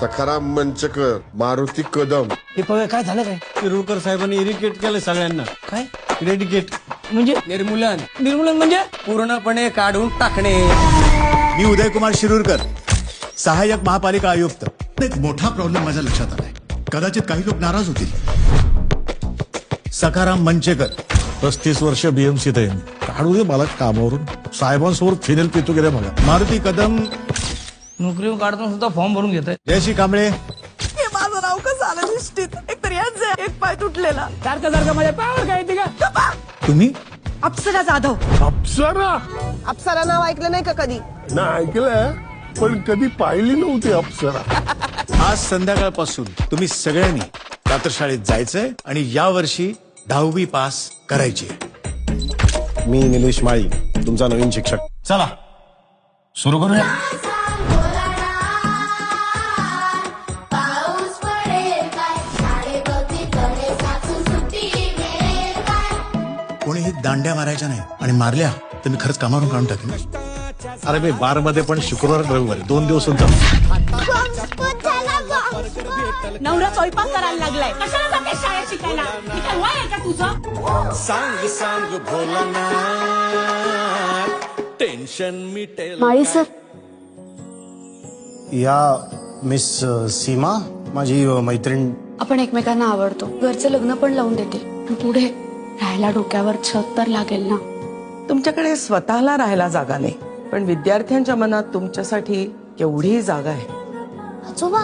सखाराम मंचकर मारुती कदम. हे बघा काय झालं काय? शिरूरकर साहेबांनी इरिकेट केलं सगळ्यांना. काय? इरेडिकेट म्हणजे? निर्मूलन. निर्मूलन म्हणजे? पूर्णपणे काढून टाकणे. मी उदयकुमार शिरूरकर सहाय्यक महापालिका आयुक्त. एक मोठा प्रॉब्लेम माझ्या लक्षात आलाय. कदाचित काही लोक नाराज होतील. सखाराम मंचेकर. पस्तीस वर्ष बीएमसीत आहे काढू दे मला कामावरून. साहेबांसमोर फिनेल पितो गेले मला मारुती कदम नोकरी काढताना सुद्धा फॉर्म भरून घेत आहे जयश्री कांबळे. हे माझं नाव कसं आलं निश्चित? एक तर याच एक पाय तुटलेला. सारखं सारखं माझ्या पायावर काय येते का? तुम्ही? अप्सरा जाधव. अप्सरा? अप्सरा नाव ऐकलं नाही का कधी? ना ऐकलंय पण कधी पाहिली नव्हती अप्सरा. आज संध्याकाळपासून तुम्ही सगळ्यांनी प्रातः शाळेत जायचंय आणि या वर्षी दहावी पास करायची. मी निलेश माळी तुमचा नवीन शिक्षक. चला सुरू करूया. कोणीही दांड्या मारायच्या नाही आणि मारल्या तर मी खरंच कामावरून काढून टाकेन अरे मी बारमध्ये पण शुक्रवार रविवारी दोन दिवस नवरा स्वयंपाक करायला लागलाय. कशाला जाते शाळेत शिकायला? मी काय वय आहे का तुझं? माळी सर. या मिस सीमा माझी मैत्रीण. आपण एकमेकांना आवडतो. घरचे लग्न पण लावून देतील. पण पुढे राहायला डोक्यावर छत तर लागेल ना. तुमच्याकडे स्वतःला राहायला जागा नाही पण विद्यार्थ्यांच्या मनात तुमच्यासाठी केवढी जागा आहे. आजोबा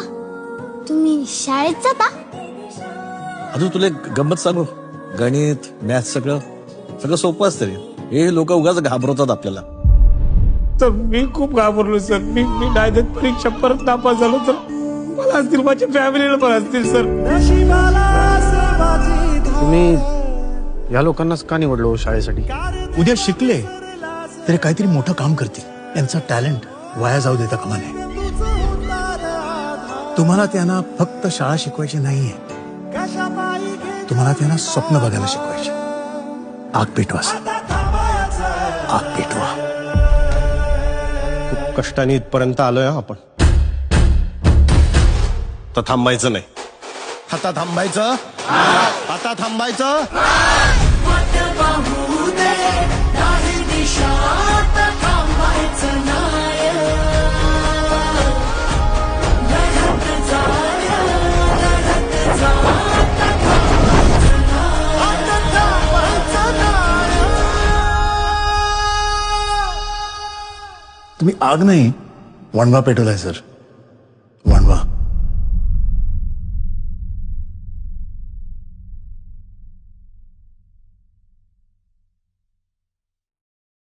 तुम्ही शाळेत जाता? अजून तुला एक गंमत सांगू? गणित मॅथ सगळं सगळं सोपं असतं रे. हे लोक उगाच घाबरवतात आपल्याला. तर मी खूप घाबरलो सर मी मी डायरेक्ट परीक्षा परत नापास झालो तर मला असतील माझ्या फॅमिलीला पण असतील सर तुम्ही या लोकांनाच का निवडलो हो शाळेसाठी? उद्या शिकले तरी काहीतरी मोठं काम करतील. यांचा टॅलेंट वाया जाऊ देता कामा नये. तुम्हाला त्यांना फक्त शाळा शिकवायची नाहीये. तुम्हाला त्यांना स्वप्न बघायला शिकवायचे. आग पेटवा सर. आग पेटवा. खूप कष्टाने इथपर्यंत आलोय हं आपण. तर थांबायचं नाही. आता थांबायचं. आता थांबायचं. तुम्ही आग नाही वणवा पेटवलाय सर.